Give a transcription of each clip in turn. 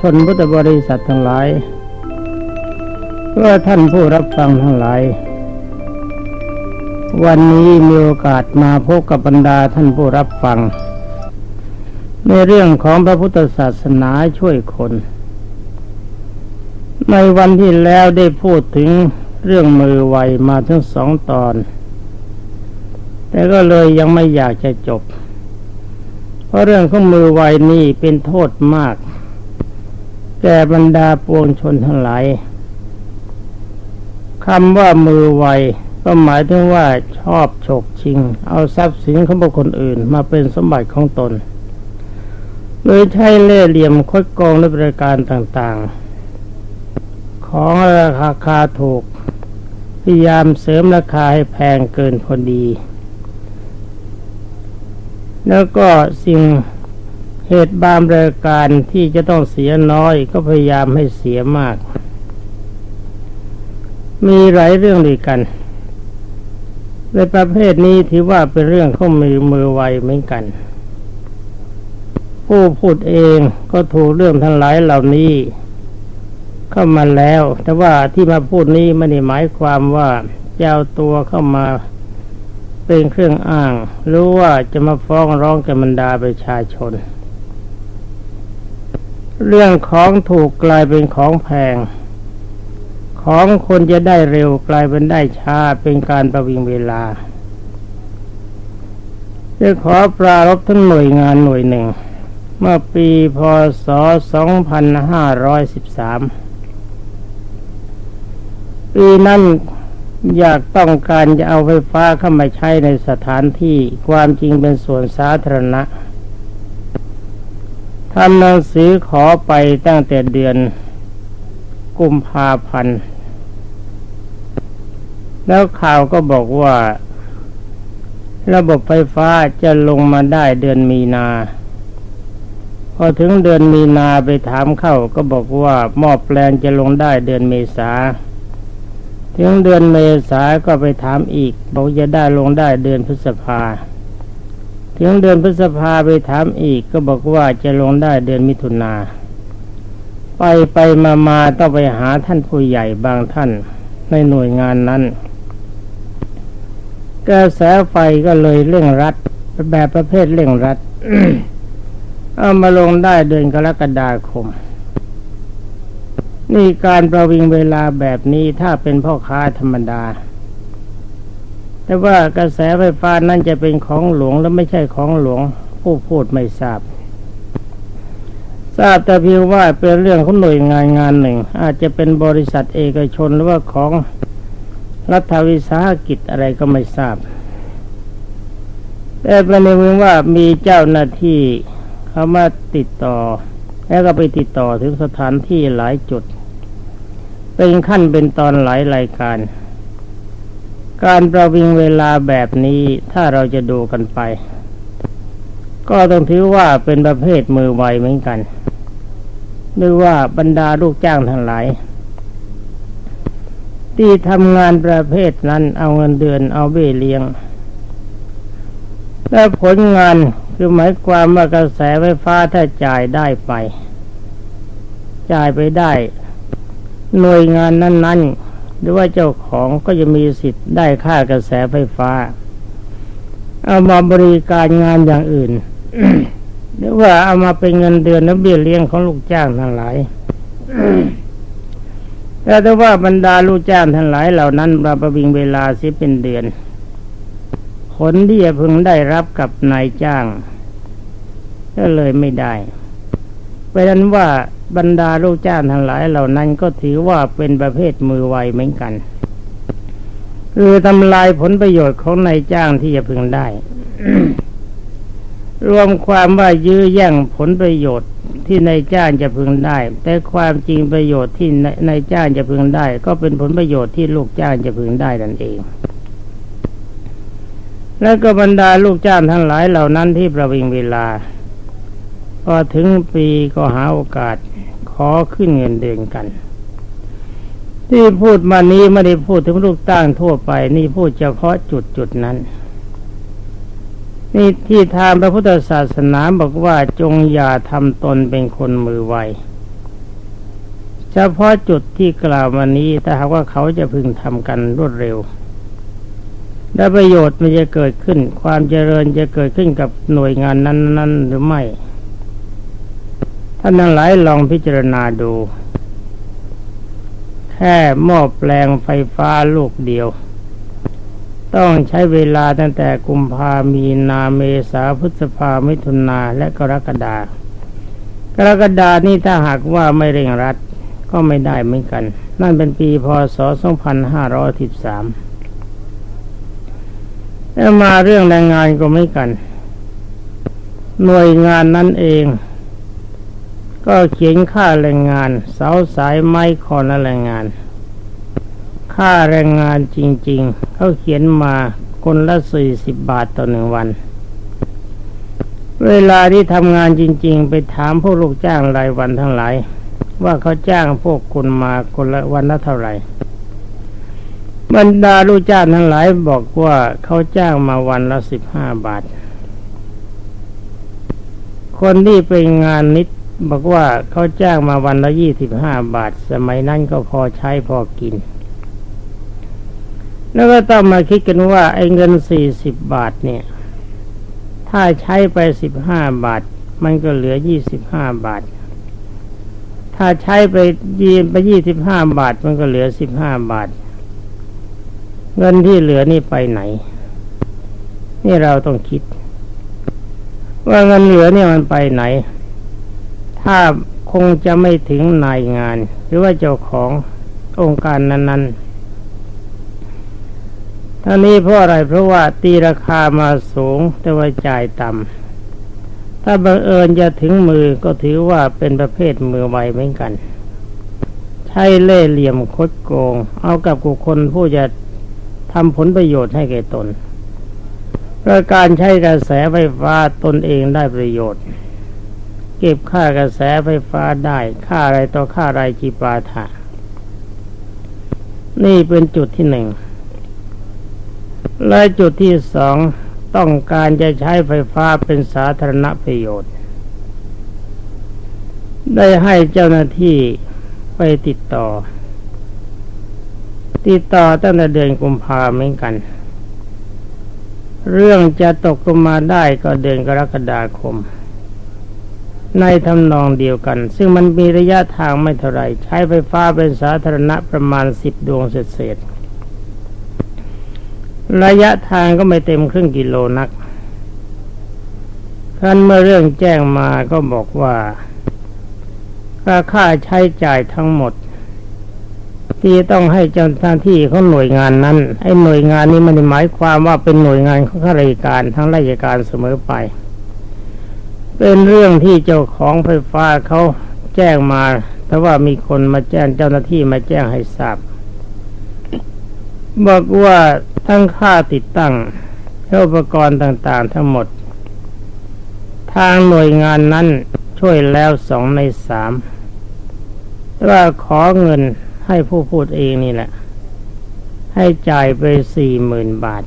ชนพุทธบริษัททั้งหลายเพื่อท่านผู้รับฟังทั้งหลาย วันนี้มีโอกาสมาพบกับบรรดาท่านผู้รับฟัง ในเรื่องของพระพุทธศาสนาช่วยคน ในวันที่แล้วได้พูดถึงเรื่องมือไวมาทั้งสองตอน แต่ก็เลยยังไม่อยากจะจบ เพราะเรื่องของมือไวนี่เป็นโทษมาก แก่บรรดาปวงชนทั้งหลายคำว่ามือไวก็หมายถึงว่าชอบฉกชิง เอาทรัพย์สินของบุคคลอื่น มาเป็นสมบัติของตน โดยใช้เล่ห์เหลี่ยมคดโกงและบริการต่างๆ ของราคาคาถูก พยายามเสริมราคาให้แพงเกินพอดี แล้วก็สิ่ง เหตุบางรายการที่จะต้องเสียน้อยก็พยายามให้เสียมาก มีหลายเรื่องด้วยกัน ในประเภทนี้ถือว่าเป็นเรื่องข้อมือมือไวเหมือนกัน ผู้พูดเองก็ถูกเรื่องทั้งหลายเหล่านี้เข้ามาแล้ว แต่ว่าที่มาพูดนี้ไม่ได้หมายความว่าจะเอาตัวเข้ามาเป็นเครื่องอ้าง หรือว่าจะมาฟ้องร้องกับบรรดาประชาชน เรื่องของถูกกลายเป็นของแพง ของคนจะได้เร็วกลายเป็นได้ช้าเป็นการประวิงเวลาจะขอปรารบทั้งหน่วยงานหน่วยหนึ่ง เมื่อปีพศ 2513 ปีนั้นอยากต้องการจะเอาไฟฟ้าเข้ามาใช้ในสถานที่ความจริงเป็นส่วนสาธารณะ ทำหนังสือขอไปตั้งแต่เดือนกุมภาพันธ์ แล้วข่าวก็บอกว่า ระบบไฟฟ้าจะลงมาได้เดือนมีนา พอถึงเดือนมีนาไปถามเข้าก็บอกว่าหม้อแปลงจะลงได้เดือนเมษา ถึงเดือนเมษาก็ไปถามอีก บอกจะได้ลงได้เดือนพฤษภา ถึงเดือนพฤษภาไปถามอีกก็บอกว่าจะลงได้เดือนมิถุนา ไปไปมามาต้องไปหาท่านผู้ใหญ่บางท่านในหน่วยงานนั้นกระแสไฟก็เลยเร่งรัดแบบประเภทเร่งรัดเอามาลงได้เดือนกรกฎาคม นี่การประวิงเวลาแบบนี้ถ้าเป็นพ่อค้าธรรมดา แต่ว่ากระแสไฟฟ้านั่นจะเป็นของหลวงและไม่ใช่ของหลวง ผู้พูดไม่ทราบ ทราบแต่เพียงว่าเป็นเรื่องของหน่วยงานงานหนึ่ง อาจจะเป็นบริษัทเอกชนหรือว่าของรัฐวิสาหกิจอะไรก็ไม่ทราบ แต่ประเด็นว่ามีเจ้าหน้าที่เขามาติดต่อ แล้วก็ไปติดต่อถึงสถานที่หลายจุด เป็นขั้นเป็นตอนหลายรายการ การประวิงเวลาแบบนี้ถ้าเราจะดูกันไป ก็ต้องถือว่าเป็นประเภทมือไวเหมือนกันหรือว่าบรรดาลูกจ้างทั้งหลายที่ทำงานประเภทนั้นเอาเงินเดือนเอาเบี้ยเลี้ยง และผลงานคือหมายความว่ากระแสไฟฟ้าถ้าจ่ายได้ไป จ่ายไปได้ หน่วยงานนั้นๆ หรือว่าเจ้าของก็จะมีสิทธิ์ได้ค่ากระแสไฟฟ้า เอามาบริการงานอย่างอื่น หรือว่าเอามาเป็นเงินเดือนและเบี้ยเลี้ยงของลูกจ้างทั้งหลายแต่ถ้าว่าบรรดาลูกจ้างทั้งหลายเหล่านั้นมาประวิงเวลาสิเป็นเดือนผลที่จะพึงได้รับกับนายจ้าง ก็เลยไม่ได้ เพราะนั้นว่าบรรดาลูกจ้างทั้งหลายเหล่านั้นก็ถือว่าเป็นประเภทมือไวเหมือนกัน คือทำลายผลประโยชน์ของนายจ้างที่จะพึงได้ รวมความว่ายื้อแย่งผลประโยชน์ที่นายจ้างจะพึงได้ แต่ความจริงประโยชน์ที่นายจ้างจะพึงได้ ก็เป็นผลประโยชน์ที่ลูกจ้างจะพึงได้นั่นเอง แล้วก็บรรดาลูกจ้างทั้งหลายเหล่านั้นที่ประวิงเวลา พอถึงปีก็หาโอกาสขอขึ้นเงินเดือนกัน ที่พูดมานี้ไม่ได้พูดถึงลูกตั้งทั่วไป นี่พูดเฉพาะจุดจุดนั้น นี่ที่ทางพระพุทธศาสนาบอกว่าจงอย่าทำตนเป็นคนมือไวเฉพาะจุดที่กล่าวมานี้ถ้าหากว่าเขาจะพึงทำกันรวดเร็วและประโยชน์มันจะเกิดขึ้น ความเจริญจะเกิดขึ้นกับหน่วยงานนั้น ๆ หรือไม่ ท่านทั้งหลายลองพิจารณาดู แค่หม้อแปลงไฟฟ้าลูกเดียว ต้องใช้เวลาตั้งแต่กุมภามีนาเมษาพฤษภามิถุนาและกรกฎากรกฎานี่ถ้าหากว่าไม่เร่งรัดก็ไม่ได้เหมือนกัน นั่นเป็นปีพศ 2513แล้วมาเรื่องแรงงานก็ไม่กัน หน่วยงานนั่นเอง ก็เขียนค่าแรงงาน เสาสายไม้คอนและแรงงาน ค่าแรงงานจริง ๆ เขาเขียนมาคนละสี่สิบบาทต่อหนึ่งวัน เวลาที่ทำงานจริง ๆ ไปถามพวกลูกจ้างรายวันทั้งหลาย ว่าเขาจ้างพวกคุณมาคนละวันละเท่าไหร่บรรดาลูกจ้างทั้งหลายบอกว่าเขาจ้างมาวันละสิบห้าบาท คนที่ไปงานนิด บอกว่าเขาจ้างมาวันละยี่สิบห้าบาท สมัยนั้นก็พอใช้พอกิน แล้วก็ต้องมาคิดกันว่า ไอ้เงินสี่สิบบาทเนี่ย ถ้าใช้ไปสิบห้าบาท มันก็เหลือยี่สิบห้าบาท ถ้าใช้ไปยีนไปยี่สิบห้าบาท มันก็เหลือสิบห้าบาท เงินที่เหลือนี่ไปไหน นี่เราต้องคิด ว่าเงินเหลือเนี่ยมันไปไหน ถ้าคงจะไม่ถึงนายงาน หรือว่าเจ้าขององค์การนั้นๆท่านี้เพราะอะไรเพราะว่าตีราคามาสูงแต่ว่าจ่ายต่ำถ้าบังเอิญจะถึงมือก็ถือว่าเป็นประเภทมือไวเหมือนกัน ใช้เล่ห์เหลี่ยมคดโกง เอากับบุคคลผู้จะทำผลประโยชน์ให้แก่ตนโดยการใช้กระแสไฟฟ้าตนเองได้ประโยชน์ เก็บค่ากระแสไฟฟ้าได้ ค่าอะไรต่อค่าอะไรจีปาถะนี่เป็นจุดที่หนึ่ง และจุดที่สองต้องการจะใช้ไฟฟ้าเป็นสาธารณประโยชน์ ได้ให้เจ้าหน้าที่ไปติดต่อ ติดต่อตั้งแต่เดือนกุมภาเหมือนกัน เรื่องจะตกลงมาได้ก็เดือนกรกฎาคม ในทำนองเดียวกัน ซึ่งมันมีระยะทางไม่เท่าไรใช้ไฟฟ้าเป็นสาธารณะประมาณสิบดวงเศษระยะทางก็ไม่เต็มครึ่งกิโลนักท่านเมื่อเรื่องแจ้งมาก็บอกว่าราคาใช้จ่ายทั้งหมด ที่ต้องให้เจ้าหน้าที่ของหน่วยงานนั้นไอ้หน่วยงานนี้มันหมายความว่าเป็นหน่วยงานของข้าราชการทั้งราชการเสมอไป เป็นเรื่องที่เจ้าของไฟฟ้าเขาแจ้งมา แต่ว่ามีคนมาแจ้งเจ้าหน้าที่มาแจ้งให้ทราบ บอกว่าทั้งค่าติดตั้งอุปกรณ์ต่างๆ ทั้งหมด ทางหน่วยงานนั้นช่วยแล้วสองในสามว่าขอเงินให้ผู้พูดเองนี่แหละ ให้จ่ายไปสี่หมื่นบาท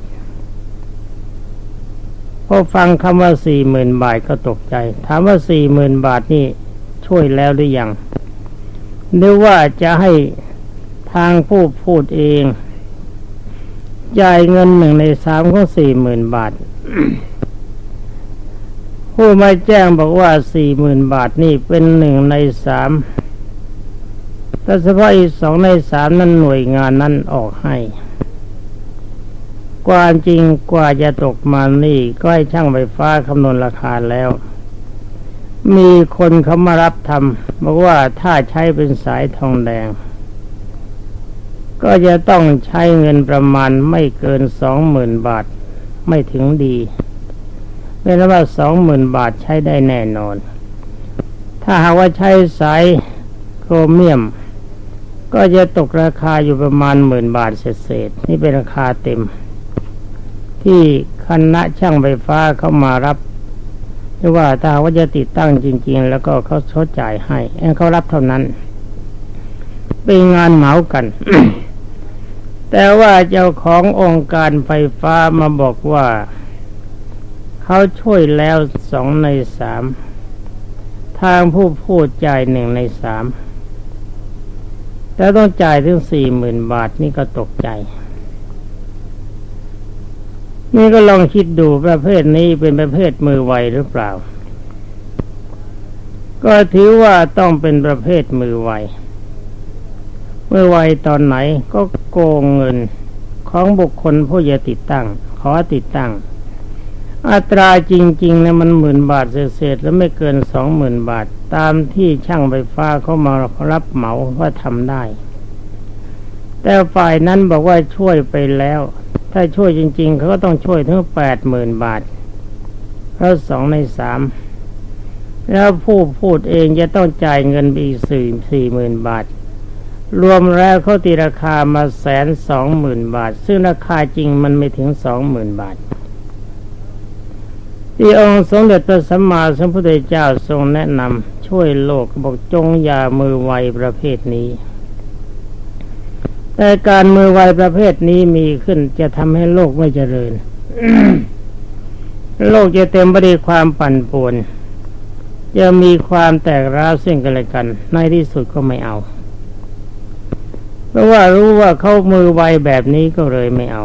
พอฟังคำว่าสี่หมื่นบาทก็ตกใจ ถามว่าสี่หมื่นบาทนี่ช่วยแล้วหรือยังหรือว่าจะให้ทางผู้พูดเองจ่ายเงินหนึ่งในสามของสี่หมื่นบาท ผู้มาแจ้งบอกว่าสี่หมื่นบาทนี่เป็นหนึ่งในสามแต่เฉพาะอีกสองในสามนั้นหน่วยงานนั้นออกให้ กว่าจริงกว่าจะตกมานี่ก็ให้ช่างไฟฟ้าคำนวณราคาแล้ว มีคนเขามารับทำบอกว่าถ้าใช้เป็นสายทองแดง ก็จะต้องใช้เงินประมาณไม่เกินสองหมื่นบาทไม่ถึงดีเป็นว่าสองหมื่นบาทใช้ได้แน่นอน ถ้าหากว่าใช้สายโครเมียม ก็จะตกราคาอยู่ประมาณหมื่นบาทเศษๆนี่เป็นราคาเต็ม ที่คณะช่างไฟฟ้าเข้ามารับหรือว่าถ้าว่าจะติดตั้งจริง ๆ แล้วก็เขาชดจ่ายให้เขารับเท่านั้นเป็นงานเหมากัน แต่ว่าเจ้าขององค์การไฟฟ้ามาบอกว่าเขาช่วยแล้วสองในสามทางผู้พูดจ่ายหนึ่งในสามแต่ต้องจ่ายถึงสี่หมื่นบาทนี่ก็ตกใจ นี่ก็ลองคิดดูประเภทนี้เป็นประเภทมือไวหรือเปล่า ก็ถือว่าต้องเป็นประเภทมือไวมือไวตอนไหนก็โกงเงินของบุคคลผู้จะติดตั้ง ขอติดตั้ง อัตราจริงๆเนี่ยมันหมื่นบาทเศษๆแล้วไม่เกินสองหมื่นบาท ตามที่ช่างไฟฟ้าเขามารับเหมาว่าทำได้ แต่ฝ่ายนั้นบอกว่าช่วยไปแล้ว ถ้าช่วยจริง ๆเขาก็ต้องช่วยถึงแปดหมื่นบาทเพราะสองในสามแล้วผู้พูดเองจะต้องจ่ายเงินอีกสี่สี่หมื่นบาท รวมแล้วเขาตีราคามาแสนสองหมื่นบาท ซึ่งราคาจริงมันไม่ถึงสองหมื่นบาทที่องค์สมเด็จพระสัมมาสัมพุทธเจ้าทรงแนะนำช่วยโลกบอกจงอย่ามือไวประเภทนี้ แต่การมือไวประเภทนี้มีขึ้นจะทำให้โลกไม่เจริญ โลกจะเต็มไปด้วยความปั่นป่วน จะมีความแตกร้าวซึ่งกันและกัน ในที่สุดก็ไม่เอา เพราะว่ารู้ว่าเขามือไวแบบนี้ก็เลยไม่เอา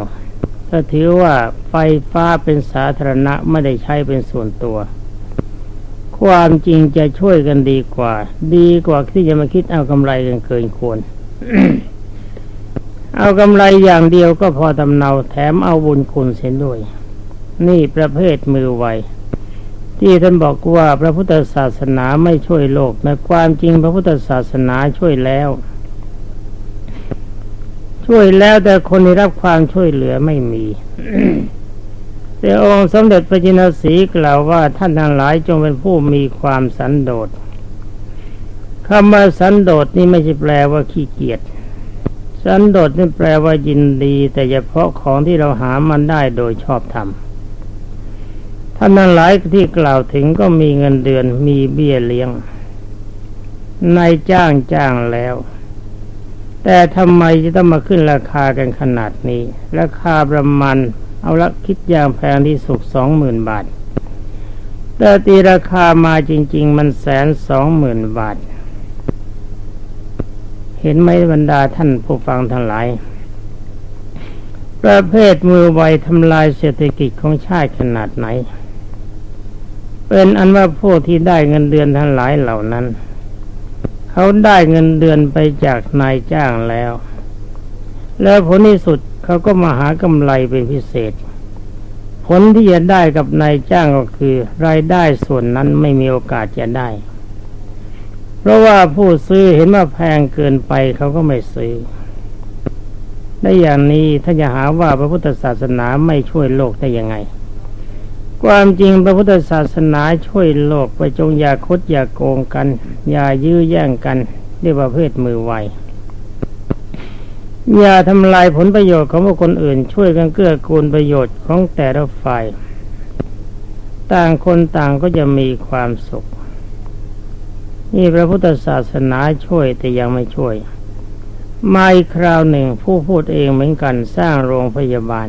ถ้าถือว่าไฟฟ้าเป็นสาธารณะไม่ได้ใช้เป็นส่วนตัว ความจริงจะช่วยกันดีกว่า ดีกว่าที่จะมาคิดเอากำไรกันเกินควร เอากำไรอย่างเดียวก็พอตำเนาแถมเอาบุญคุณเสียด้วย นี่ประเภทมือไวที่ท่านบอกว่าพระพุทธศาสนาไม่ช่วยโลกในความจริงพระพุทธศาสนาช่วยแล้ว ช่วยแล้วแต่คนที่รับความช่วยเหลือไม่มีแต่องค์สมเด็จพระจินสีกล่าวว่าท่านทั้งหลายจงเป็นผู้มีความสันโดษคำว่าสันโดษนี่ไม่ใช่แปลว่าขี้เกียจ สันโดษนี่แปลว่ายินดี แต่เฉพาะของที่เราหามันได้โดยชอบธรรมท่านนั้นหลายที่กล่าวถึงก็มีเงินเดือนมีเบี้ยเลี้ยงนายจ้างจ้างแล้ว แต่ทำไมจะต้องมาขึ้นราคากันขนาดนี้ ราคาประมาณเอาละคิดอย่างแพงที่สุดสองหมื่นบาท แต่ตีราคามาจริง ๆ มันแสนสองหมื่นบาท เห็นไหมบรรดาท่านผู้ฟังทั้งหลาย ประเภทมือไวทำลายเศรษฐกิจของชาติขนาดไหน เป็นอันว่าพวกที่ได้เงินเดือนทั้งหลายเหล่านั้น เขาได้เงินเดือนไปจากนายจ้างแล้ว แล้วผลที่สุดเขาก็มาหากำไรเป็นพิเศษ ผลที่จะได้กับนายจ้างก็คือ รายได้ส่วนนั้นไม่มีโอกาสจะได้ เพราะว่าผู้ซื้อเห็นว่าแพงเกินไปเขาก็ไม่ซื้อ ได้อย่างนี้ถ้าจะหาว่าพระพุทธศาสนาไม่ช่วยโลกได้ยังไง ความจริงพระพุทธศาสนาช่วยโลกไปจงอย่าคดอย่าโกงกัน อย่ายื้อแย่งกันเรียกว่าเพศมือไวอย่าทำลายผลประโยชน์ของบุคคลอื่น ช่วยกันเกื้อกูลประโยชน์ของแต่ละฝ่าย ต่างคนต่างก็จะมีความสุข นี่พระพุทธศาสนาช่วยแต่ยังไม่ช่วย มาอีกคราวหนึ่งผู้พูดเองเหมือนกันสร้างโรงพยาบาล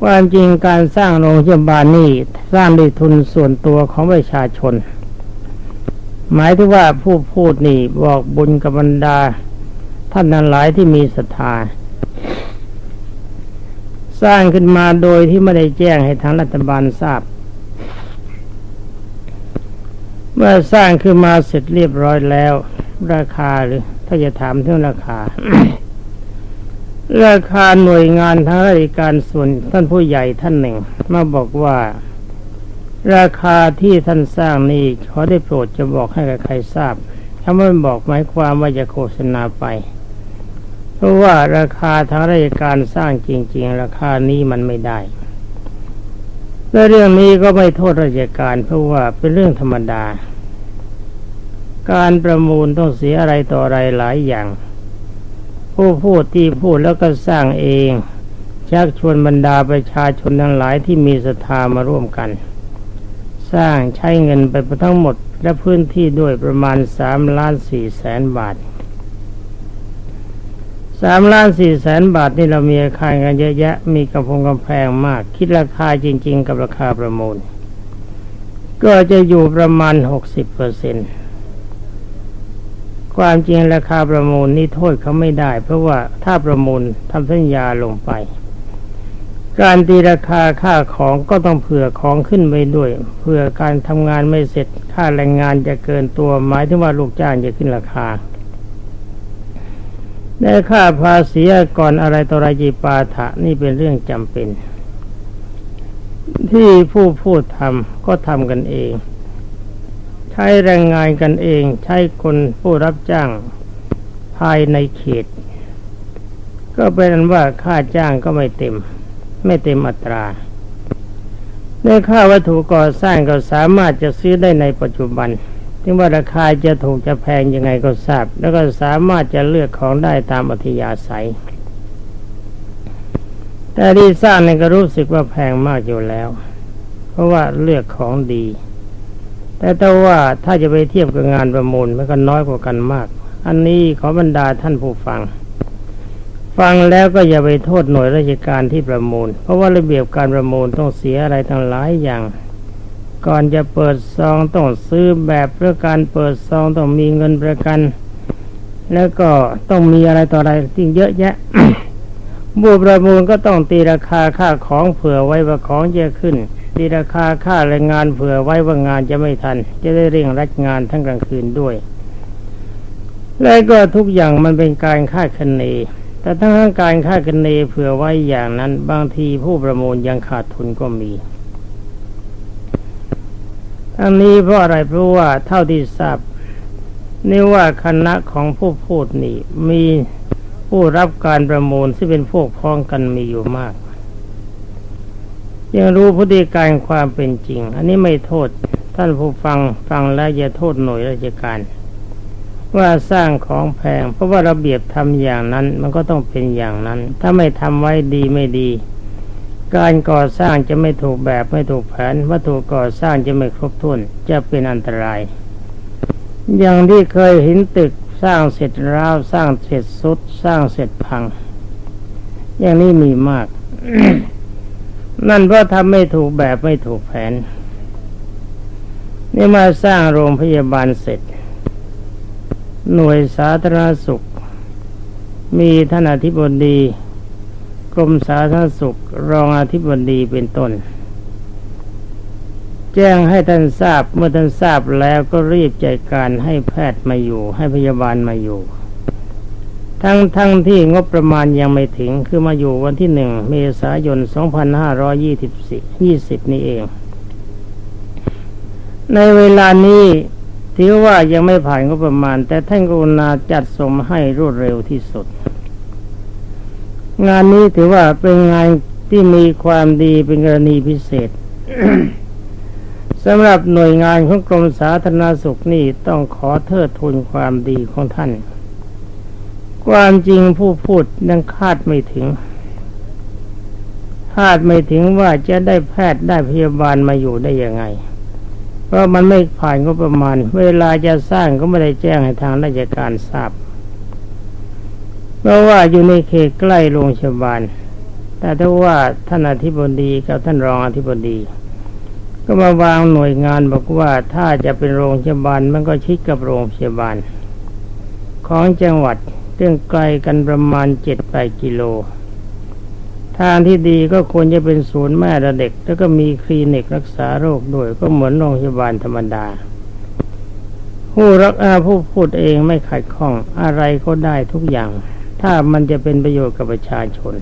ความจริงการสร้างโรงพยาบาลนี่สร้างด้วยทุนส่วนตัวของประชาชน หมายถึงว่าผู้พูดนี่บอกบุญกับบรรดา ท่านนั้นหลายที่มีศรัทธาสร้างขึ้นมาโดยที่ไม่ได้แจ้งให้ทางรัฐบาลทราบ เมื่อสร้างขึ้นมาเสร็จเรียบร้อยแล้ว ราคาหรือ ถ้าจะถามเรื่องราคา ราคาหน่วยงานทางราชการส่วนท่านผู้ใหญ่ท่านหนึ่ง มาบอกว่า ราคาที่ท่านสร้างนี้ขอได้โปรดจะบอกให้กับใครทราบถ้าไม่บอกหมายความว่าจะโฆษณาไป เพราะว่าราคาทางราชการสร้างจริง ๆ ราคานี้มันไม่ได้ และเรื่องนี้ก็ไม่โทษราชการเพราะว่าเป็นเรื่องธรรมดา การประมูลต้องเสียอะไรต่ออะไรหลายอย่าง ผู้พูดที่พูดแล้วก็สร้างเอง ชักชวนบรรดาประชาชนทั้งหลายที่มีศรัทธามาร่วมกัน สร้างใช้เงินไปทั้งหมดและพื้นที่ด้วยประมาณสามล้านสี่แสนบาท สามล้านสี่แสนบาทนี่เรามีอาคารกันเยอะแยะ มีกำพงกำแพงมาก คิดราคาจริง ๆ กับราคาประมูล ก็จะอยู่ประมาณหกสิบเปอร์เซ็นความจริงราคาประมูลนี่โทษเขาไม่ได้ เพราะว่าถ้าประมูลทำสัญญาลงไป การตีราคาค่าของก็ต้องเผื่อของขึ้นไปด้วยเผื่อการทำงานไม่เสร็จค่าแรงงานจะเกินตัวหมายถึงว่าลูกจ้างจะขึ้นราคา ในค่าภาษีก่อนอะไรต่ออะไรจีปาถะนี่เป็นเรื่องจำเป็น ที่ผู้พูดทำก็ทำกันเอง ใช้แรงงานกันเอง ใช้คนผู้รับจ้างภายในเขต ก็เป็นอันว่าค่าจ้างก็ไม่เต็ม ไม่เต็มอัตราในค่าวัตถุก่อสร้างก็สามารถจะซื้อได้ในปัจจุบัน ถึงว่าราคาจะถูกจะแพงยังไงก็ทราบ แล้วก็สามารถจะเลือกของได้ตามอัธยาศัย แต่ที่สร้างนี่ก็รู้สึกว่าแพงมากอยู่แล้ว เพราะว่าเลือกของดี แต่แต่ว่าถ้าจะไปเทียบกับงานประมูลมันก็น้อยกว่ากันมาก อันนี้ขอบรรดาท่านผู้ฟังฟังแล้วก็อย่าไปโทษหน่วยราชการที่ประมูล เพราะว่าระเบียบการประมูลต้องเสียอะไรทั้งหลายอย่าง ก่อนจะเปิดซองต้องซื้อแบบเพื่อการเปิดซองต้องมีเงินประกัน แล้วก็ต้องมีอะไรต่ออะไรที่เยอะแยะบูประมูลก็ต้องตีราคาค่าของเผื่อไว้ว่าของจะขึ้นตีราคาค่าแรงงานเผื่อไว้ว่างานจะไม่ทัน จะได้เร่งรัดงานทั้งกลางคืนด้วย และก็ทุกอย่างมันเป็นการค่าคะเน แต่ทั้งการค่าคะเนเผื่อไว้อย่างนั้น บางทีผู้ประมูลยังขาดทุนก็มี ทั้งนี้เพราะอะไรเพราะว่าเท่าที่ทราบนี่ว่าคณะของผู้พูดนี่มีผู้รับการประมูลที่เป็นพวกพ้องกันมีอยู่มาก ยังรู้พฤติการความเป็นจริง อันนี้ไม่โทษท่านผู้ฟังฟังแล้วอย่าโทษหน่วยราชการ ว่าสร้างของแพง เพราะว่าระเบียบทำอย่างนั้น มันก็ต้องเป็นอย่างนั้น ถ้าไม่ทำไว้ดีไม่ดี การก่อสร้างจะไม่ถูกแบบไม่ถูกแผนวัตถุก่อสร้างจะไม่ครบถ้วนจะเป็นอันตราย อย่างที่เคยเห็นตึกสร้างเสร็จร้าวสร้างเสร็จสุดสร้างเสร็จพัง อย่างนี้มีมาก นั่นเพราะทำไม่ถูกแบบไม่ถูกแผน นี่มาสร้างโรงพยาบาลเสร็จ หน่วยสาธารณสุข มีท่านอธิบดี กรมสาธารณสุขรองอธิบดีเป็นต้น แจ้งให้ท่านทราบเมื่อท่านทราบแล้วก็รีบจัดการให้แพทย์มาอยู่ ให้พยาบาลมาอยู่ ทั้งทั้งที่งบประมาณยังไม่ถึงคือมาอยู่วันที่หนึ่งเมษายน 2524 20 นี่เอง ในเวลานี้ถือว่ายังไม่ผ่านงบประมาณ แต่ท่านกรุณาจัดสมให้รวดเร็วที่สุด งานนี้ถือว่าเป็นงานที่มีความดีเป็นกรณีพิเศษสำหรับหน่วยงานของกรมสาธารณสุขนี่ต้องขอเทิดทูนความดีของท่าน ความจริงผู้พูดยังคาดไม่ถึง คาดไม่ถึงว่าจะได้แพทย์ได้พยาบาลมาอยู่ได้ยังไง เพราะมันไม่ผ่านก็ประมาณ เวลาจะสร้างก็ไม่ได้แจ้งให้ทางราชการทราบ เพราะว่าอยู่ในเขตใกล้โรงพยาบาล แต่ถ้าว่าท่านอธิบดีกับท่านรองอธิบดี ก็มาวางหน่วยงานบอกว่าถ้าจะเป็นโรงพยาบาลมันก็ชิดกับโรงพยาบาล ของจังหวัดซึ่องไกลกันประมาณเจ็ดแปดกิโล ทางที่ดีก็ควรจะเป็นศูนย์แม่และเด็ก แล้วก็มีคลินิกรักษาโรคด้วยก็เหมือนโรงพยาบาลธรรมดาผู้รักอาผู้พูดเองไม่ขัดข้องอะไรก็ได้ทุกอย่าง ถ้ามันจะเป็นประโยชน์กับประชาชน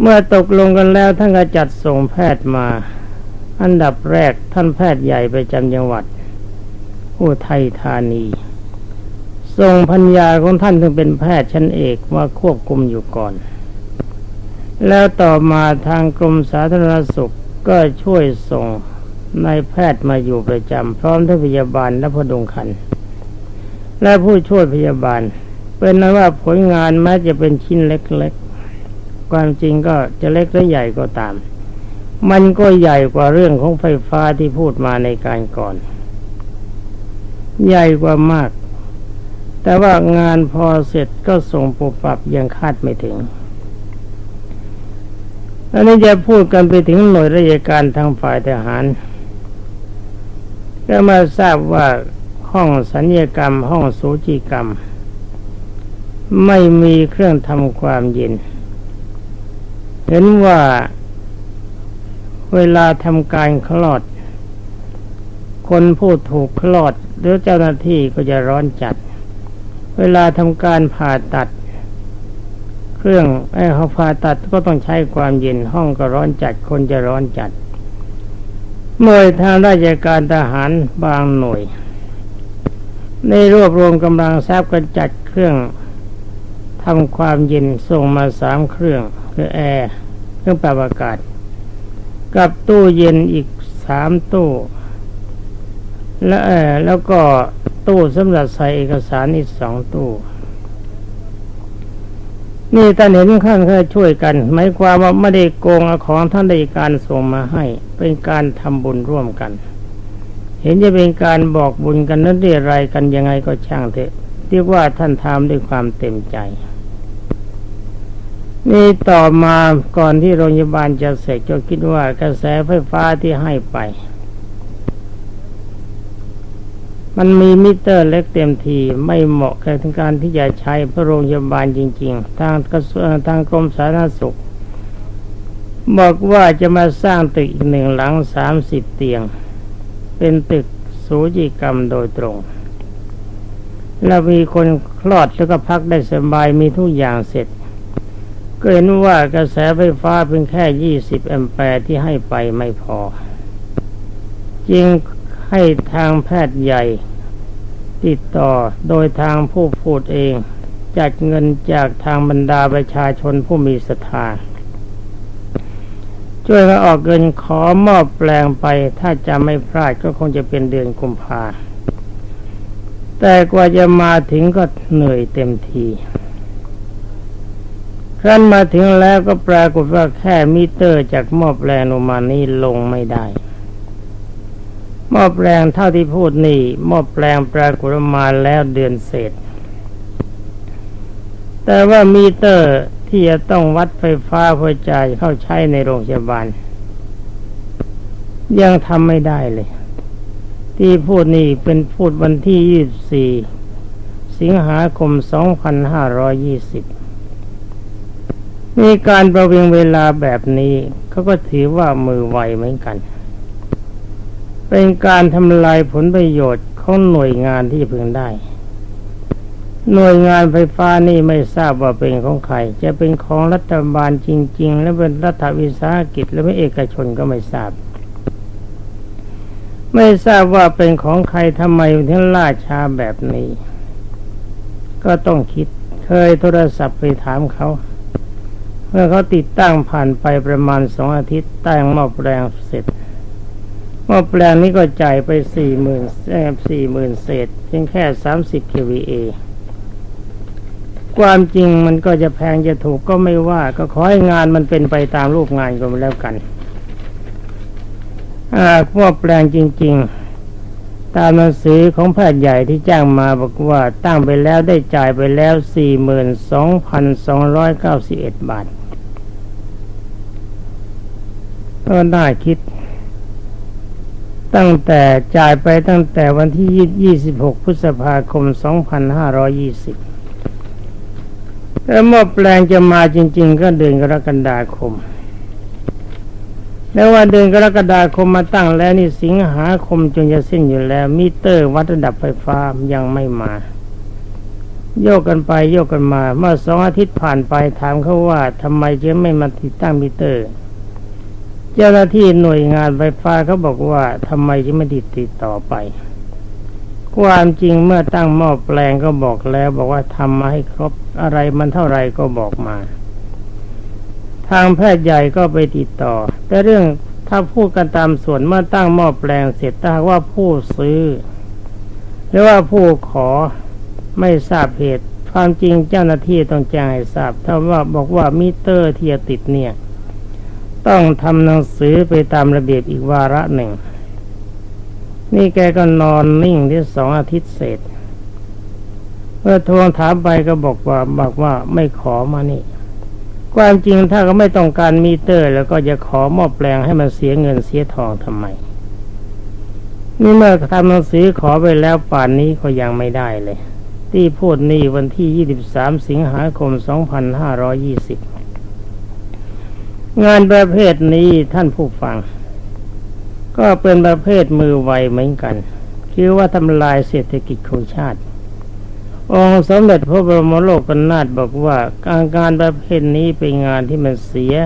เมื่อตกลงกันแล้วท่านก็จัดส่งแพทย์มา อันดับแรกท่านแพทย์ใหญ่ประจำจังหวัดอุทัยธานีส่งพัญญาของท่านถึงเป็นแพทย์ชั้นเอกมาควบคุมอยู่ก่อน แล้วต่อมาทางกรมสาธารณสุขก็ช่วยส่งนายแพทย์มาอยู่ประจำพร้อมทั้งพยาบาลและพดุงคัน และผู้ช่วยพยาบาล เป็นนั้นว่าผลงานแม้จะเป็นชิ้นเล็กๆ ความจริงก็จะเล็กหรือใหญ่ก็ตาม มันก็ใหญ่กว่าเรื่องของไฟฟ้าที่พูดมาในการก่อน ใหญ่กว่ามาก แต่ว่างานพอเสร็จก็ส่งปุบปับยังคาดไม่ถึงอันนี้จะพูดกันไปถึงหน่วยราชการทางฝ่ายทหาร ก็มาทราบว่าห้องสัญญกรรม ห้องสูจิกรรม ไม่มีเครื่องทำความเย็น เห็นว่า เวลาทำการคลอด คนผู้ถูกคลอด หรือเจ้าหน้าที่ก็จะร้อนจัด เวลาทำการผ่าตัด เครื่องไอ้เขาผ่าตัดก็ต้องใช้ความเย็นห้องก็ร้อนจัด คนจะร้อนจัดหน่วยทางราชการทหารบางหน่วยในรวบรวมกำลังทรัพย์กันจัดเครื่อง ทำความเย็นส่งมาสามเครื่องคือแอร์เครื่องปรับอากาศ กับตู้เย็นอีกสามตู้ และเออแล้วก็ตู้สำหรับใส่เอกสารอีกสองตู้นี่ท่านเห็นข้างเคยช่วยกันหมายความว่าไม่ได้โกงเอาของท่านใดการส่งมาให้ เป็นการทำบุญร่วมกัน เห็นจะเป็นการบอกบุญกันนั้นเรียอะไรายกันยังไงก็ช่างเถอะเรียกว่าท่านทำด้วยความเต็มใจ นี่ต่อมาก่อนที่โรงพยาบาลจะเสร็จก็คิดว่ากระแสไฟฟ้าที่ให้ไป มันมีมิเตอร์เล็กเต็มทีไม่เหมาะกับการที่จะใช้พระโรงพยาบาลจริง ๆ ทางกระทรวงทางกรมสาธารณสุข บอกว่าจะมาสร้างตึกอีกหนึ่งหลังสามสิบเตียง เป็นตึกสูจิกรรมโดยตรงแล้วมีคนคลอดแล้วก็พักได้สบายมีทุกอย่างเสร็จ ก็เห็นว่ากระแสไฟฟ้าเป็นแค่ยี่สิบแอมแปร์ที่ให้ไปไม่พอ จึงให้ทางแพทย์ใหญ่ ติดต่อโดยทางผู้พูดเอง จัดเงินจากทางบรรดาประชาชนผู้มีศรัทธาช่วยมาออกเงินขอมอบแปลงไป ถ้าจะไม่พลาดก็คงจะเป็นเดือนกุมภาแต่กว่าจะมาถึงก็เหนื่อยเต็มที รั้นมาถึงแล้วก็ปรากฏว่าแค่มิเตอร์จากหม้อแปลงลงมานี้ลงไม่ได้หม้อแปลงเท่าที่พูดนี่หม้อแปลงปรากฏมาแล้วเดือนเศษ แต่ว่ามิเตอร์ที่จะต้องวัดไฟฟ้าเพื่อจ่ายเข้าใช้ในโรงพยาบาล ยังทำไม่ได้เลย ที่พูดนี่เป็นพูดวันที่ 24 สิงหาคม 2520 มีการประวิงเวลาแบบนี้เขาก็ถือว่ามือไวเหมือนกัน เป็นการทำลายผลประโยชน์ของหน่วยงานที่พึงได้ หน่วยงานไฟฟ้านี่ไม่ทราบว่าเป็นของใคร จะเป็นของรัฐบาลจริง ๆ และเป็นรัฐวิสาหกิจและไม่เอกชนก็ไม่ทราบ ไม่ทราบว่าเป็นของใครทำไมถึงล่าช้าแบบนี้ ก็ต้องคิดเคยโทรศัพท์ไปถามเขา เมื่อเขาติดตั้งผ่านไปประมาณสองอาทิตย์ตั้งหม้อแปลงเสร็จหม้อแปลงนี้ก็จ่ายไปสี่หมื่นสี่หมื่นเศษเพียงแค่สามสิบ kVA ความจริงมันก็จะแพงจะถูกก็ไม่ว่าก็ขอให้งานมันเป็นไปตามรูปงานก็แล้วกันอ่าพวกแปลงจริง ๆ ตามหนังสือของแพทย์ใหญ่ที่แจ้งมาบอกว่าตั้งไปแล้วได้จ่ายไปแล้วสี่หมื่นสองพันสองร้อยเก้าสิบเอ็ดบาท ก็น่าคิด ตั้งแต่จ่ายไปตั้งแต่วันที่ 26 พฤษภาคม 2520 แล้วหม้อแปลงจะมาจริง ๆ ก็เดือนกรกฎาคม แล้วว่าเดือนกรกฎาคมมาตั้งแล้วนี่สิงหาคมจนจะสิ้นอยู่แล้ว มิเตอร์วัดระดับไฟฟ้ายังไม่มาโยกกันไปโยกกันมา เมื่อสองอาทิตย์ผ่านไปถามเขาว่าทำไมจะไม่มาติดตั้งมิเตอร์ เจ้าหน้าที่หน่วยงานไฟฟ้าเขาบอกว่าทำไมจะไม่ติดติดต่อไป ความจริงเมื่อตั้งหม้อแปลงก็บอกแล้ว บอกว่าทำมาให้ครบอะไรมันเท่าไรก็บอกมา ทางแพทย์ใหญ่ก็ไปติดต่อ แต่เรื่องถ้าพูดกันตามส่วนเมื่อตั้งหม้อแปลงเสร็จถ้าว่าผู้ซื้อ หรือว่าผู้ขอไม่ทราบเหตุความจริงเจ้าหน้าที่ต้องแจ้งให้ทราบ ถ้าว่าบอกว่ามิเตอร์ที่จะติดเนี่ย ต้องทำหนังสือไปตามระเบียบอีกวาระหนึ่ง นี่แกก็นอนนิ่งที่สองอาทิตย์เสร็จเมื่อทวงถามไปก็บอกว่าบอกว่าไม่ขอมานี่ ความจริงถ้าเขาไม่ต้องการมิเตอร์ แล้วก็จะขอมอบแปลงให้มันเสียเงินเสียทองทำไม นี่เมื่อทำหนังสือขอไปแล้วป่านนี้ก็ยังไม่ได้เลย ที่พูดนี่วันที่ 23 สิงหาคม 2520 งานประเภทนี้ท่านผู้ฟัง ก็เป็นประเภทมือไวเหมือนกัน คือว่าทำลายเศรษฐกิจของชาติ องค์สมเด็จพระบรมโลกนาถบอกว่าการการประเภทนี้เป็นงานที่มันเสีย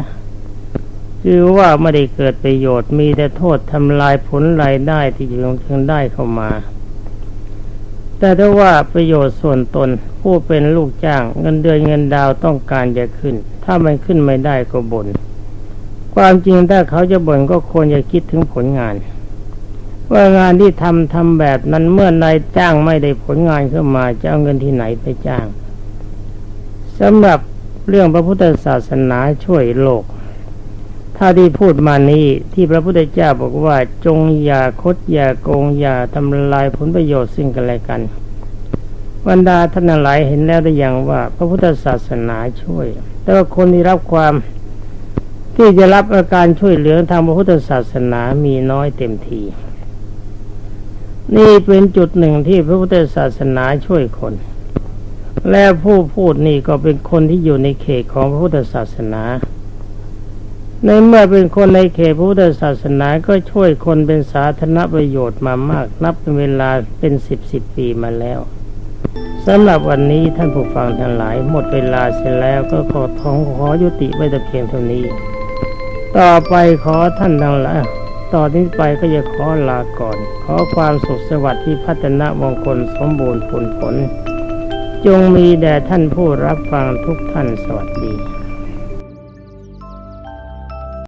คือว่าไม่ได้เกิดประโยชน์มีแต่โทษทำลายผลรายได้ที่จะพึงได้เข้ามา แต่ถ้าว่าประโยชน์ส่วนตนผู้เป็นลูกจ้างเงินเดือนเงินดาวต้องการจะขึ้น ถ้ามันขึ้นไม่ได้ก็บน่น ความจริงถ้าเขาจะบ่นก็ควรจะคิดถึงผลงาน ว่างานที่ทำทำแบบนั้นเมื่อนายจ้างไม่ได้ผลงานขึ้นมาจะเอาเงินที่ไหนไปจ้างสำหรับเรื่องพระพุทธศาสนาช่วยโลก ถ้าที่พูดมานี้ที่พระพุทธเจ้าบอกว่าจงอย่าคดอย่าโกงอย่าทำลายผลประโยชน์ซึ่งกันและกันบรรดาท่านหลายเห็นแล้วได้อย่างว่า พระพุทธศาสนาช่วย แต่ว่าคนที่รับความ ที่จะรับอาการช่วยเหลือทางพระพุทธศาสนามีน้อยเต็มที นี่เป็นจุดหนึ่งที่พระพุทธศาสนาช่วยคน และผู้พูดนี่ก็เป็นคนที่อยู่ในเขตของพระพุทธศาสนา ในเมื่อเป็นคนในเขตพระพุทธศาสนาก็ช่วยคนเป็นสาธารณประโยชน์มามาก นับเป็นเวลาเป็นสิบสิบปีมาแล้วสำหรับวันนี้ท่านผู้ฟังทั้งหลายหมดเวลาเสร็จแล้วก็ขอท้องขอยุติไว้แต่เพียงเท่านี้ ต่อไปขอท่านทั้งหลายต่อนนี้ไปก็จะขอลาก่อน ขอความสุขสวัสดิ์ที่พัฒนามงคลสมบูรณ์ผลผล จงมีแด่ท่านผู้รับฟังทุกท่านสวัสดี